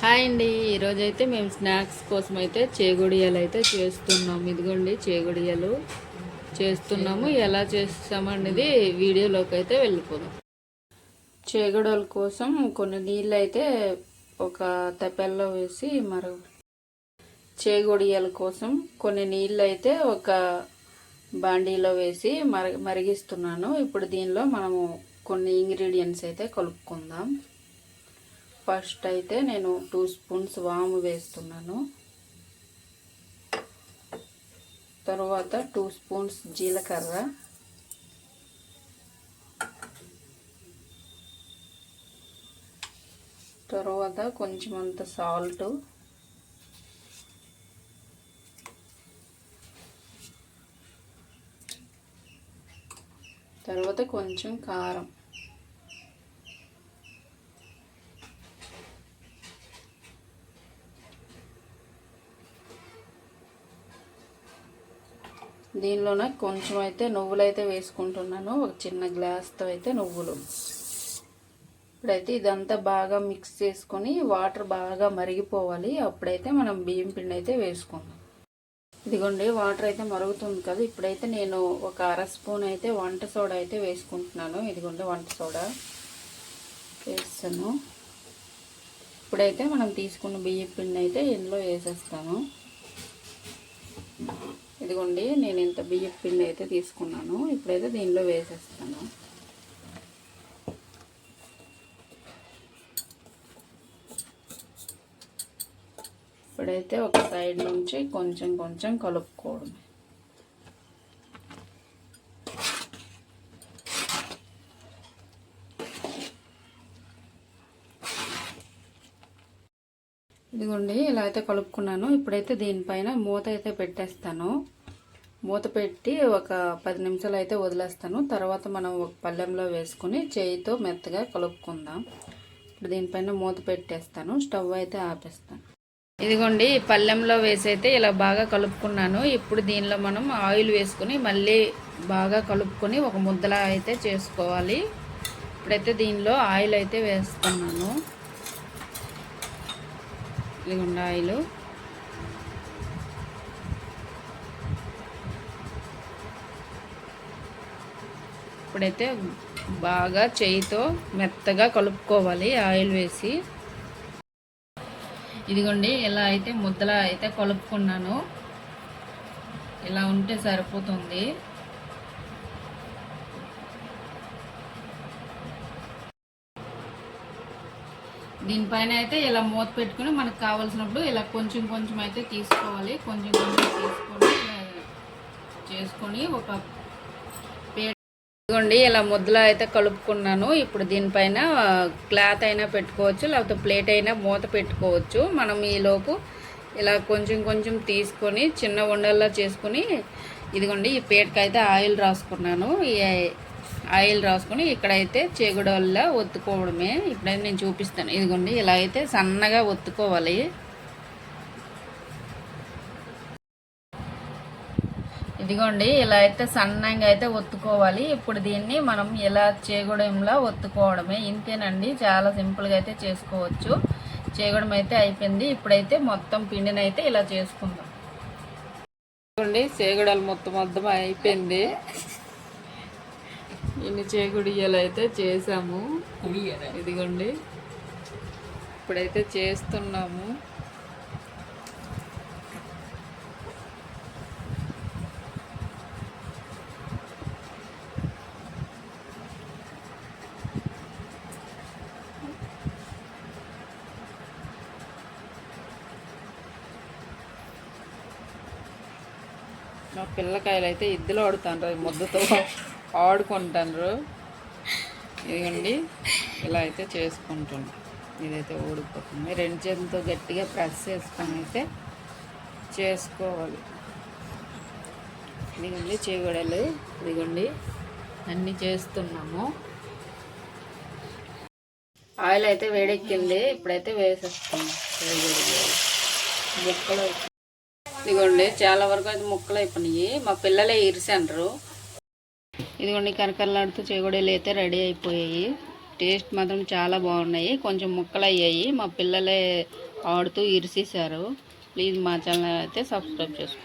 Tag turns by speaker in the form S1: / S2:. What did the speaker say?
S1: Hi అండి. ఈరోజైతే అయితే మేము స్నాక్స్ కోసం అయితే చేగుడియలు అయితే చేస్తున్నాము ఇదిగోండి చేగుడియలు చేస్తున్నాము. ఎలా చేస్తామనేది వీడియోలోకి అయితే వెళ్ళిపోదాం. చేగుడల కోసం కొన్ని నీళ్ళు అయితే ఒక తపెల్లో వేసి మరో చేగుడియల కోసం కొన్ని నీళ్ళు అయితే ఒక బాండీలో వేసి మరి మరిగిస్తున్నాను. ఇప్పుడు దీనిలో మనము కొన్ని ఇంగ్రీడియంట్స్ అయితే కలుపుకుందాం. ఫస్ట్ అయితే నేను టూ స్పూన్స్ వాము వేస్తున్నాను. తర్వాత టూ స్పూన్స్ జీలకర్ర. తర్వాత కొంచెం అంత సాల్ట్. తర్వాత కొంచెం కారం. దీనిలోన కొంచెం అయితే నువ్వులు అయితే వేసుకుంటున్నాను. ఒక చిన్న గ్లాస్తో అయితే నువ్వులు. ఇప్పుడైతే ఇదంతా బాగా మిక్స్ చేసుకొని వాటర్ బాగా మరిగిపోవాలి. అప్పుడైతే మనం బియ్యం పిండి అయితే వేసుకుందాం. ఇదిగోండి వాటర్ అయితే మరుగుతుంది కదా. ఇప్పుడైతే నేను ఒక అర స్పూన్ అయితే వంట సోడా అయితే వేసుకుంటున్నాను. ఇదిగోండి వంట సోడా వేస్తాను. ఇప్పుడైతే మనం తీసుకున్న బియ్యం పిండి అయితే ఇందులో వేసేస్తాను. ఇదిగోండి నేను ఇంత బియ్యం పిండి అయితే తీసుకున్నాను. ఇప్పుడైతే దీనిలో వేసేస్తాను. ఇప్పుడైతే ఒక సైడ్ నుంచి కొంచెం కొంచెం కలుపుకోవడం ఇదిగోండి ఇలా అయితే కలుపుకున్నాను. ఇప్పుడైతే దీనిపైన మూత అయితే పెట్టేస్తాను. మూత పెట్టి ఒక పది నిమిషాలు అయితే వదిలేస్తాను. తర్వాత మనం ఒక పళ్ళెంలో వేసుకుని చేయితో మెత్తగా కలుపుకుందాం. ఇప్పుడు దీనిపైన మూత పెట్టేస్తాను. స్టవ్ అయితే ఆపేస్తాను. ఇదిగోండి పళ్ళెంలో వేసి అయితే ఇలా బాగా కలుపుకున్నాను. ఇప్పుడు దీనిలో మనం ఆయిల్ వేసుకుని మళ్ళీ బాగా కలుపుకొని ఒక ముద్దలా అయితే చేసుకోవాలి. ఇప్పుడైతే దీనిలో ఆయిల్ అయితే వేస్తున్నాను. ఇదిగోండి ఆయిల్. ఇప్పుడైతే బాగా చేయితో మెత్తగా కలుపుకోవాలి ఆయిల్ వేసి. ఇదిగోండి ఇలా అయితే ముద్దలా అయితే కలుపుకున్నాను. ఇలా ఉంటే సరిపోతుంది. దీనిపైన అయితే ఇలా మూత పెట్టుకుని మనకు కావాల్సినప్పుడు ఇలా కొంచెం కొంచెం అయితే తీసుకోవాలి. కొంచెం కొంచెం తీసుకొని చేసుకొని ఒక ఇదిగోండి ఇలా ముద్దలో అయితే కలుపుకున్నాను. ఇప్పుడు దీనిపైన క్లాత్ అయినా పెట్టుకోవచ్చు లేకపోతే ప్లేట్ అయినా మూత పెట్టుకోవచ్చు. మనం ఈలోపు ఇలా కొంచెం కొంచెం తీసుకొని చిన్న ఉండల్లా చేసుకొని ఇదిగోండి ఈ పేటకైతే అయితే ఆయిల్ రాసుకున్నాను. ఈ ఆయిల్ రాసుకొని ఇక్కడైతే చేగుడల్లా ఒత్తుకోవడమే. ఇప్పుడైతే నేను చూపిస్తాను. ఇదిగోండి ఇలా అయితే సన్నగా ఒత్తుకోవాలి. ఇదిగోండి ఇలా అయితే సన్నంగా అయితే ఒత్తుకోవాలి. ఇప్పుడు దీన్ని మనం ఇలా చేగూడెంలా ఒత్తుకోవడమే. ఇంతేనండి చాలా సింపుల్గా అయితే చేసుకోవచ్చు. చేగడం అయితే అయిపోయింది. ఇప్పుడైతే మొత్తం పిండిని అయితే ఇలా చేసుకుందాం. ఇదిగోండి చేగుడలు మొత్తం మొత్తం అయిపోయింది. ఇన్ని చేగుడియలు అయితే చేసాము. ఇదిగోండి ఇప్పుడైతే చేస్తున్నాము. మా పిల్లకాయలు అయితే ఇద్దరు ఆడుతుండ్రు ముద్దతో ఆడుకుంటాండ్రు. ఇదిగండి ఇలా అయితే చేసుకుంటున్నాం ఇదైతే ఊడిపోతుంది. రెండు చేతులతో గట్టిగా ప్రెస్ చేసుకొని అయితే చేసుకోవాలి. ఇదిగండి చేగొడలు. ఇదిగోండి అన్నీ చేస్తున్నాము. ఆయిల్ అయితే వేడెక్కింది. ఇప్పుడైతే వేసేస్తాము ముక్కలు ఇదిగోండి చాలా వరకు అయితే ముక్కలు అయిపోయినాయి. మా పిల్లలే ఇరిసండ్రు. ఇదిగోండి కరకరలాడుతూ చేగొడలు అయితే రెడీ అయిపోయాయి. టేస్ట్ మాత్రం చాలా బాగున్నాయి. కొంచెం ముక్కలు అయ్యాయి. మా పిల్లలే ఆడుతూ ఇరిసేసారు ప్లీజ్ మా ఛానల్ అయితే సబ్స్క్రైబ్ చేసుకోండి.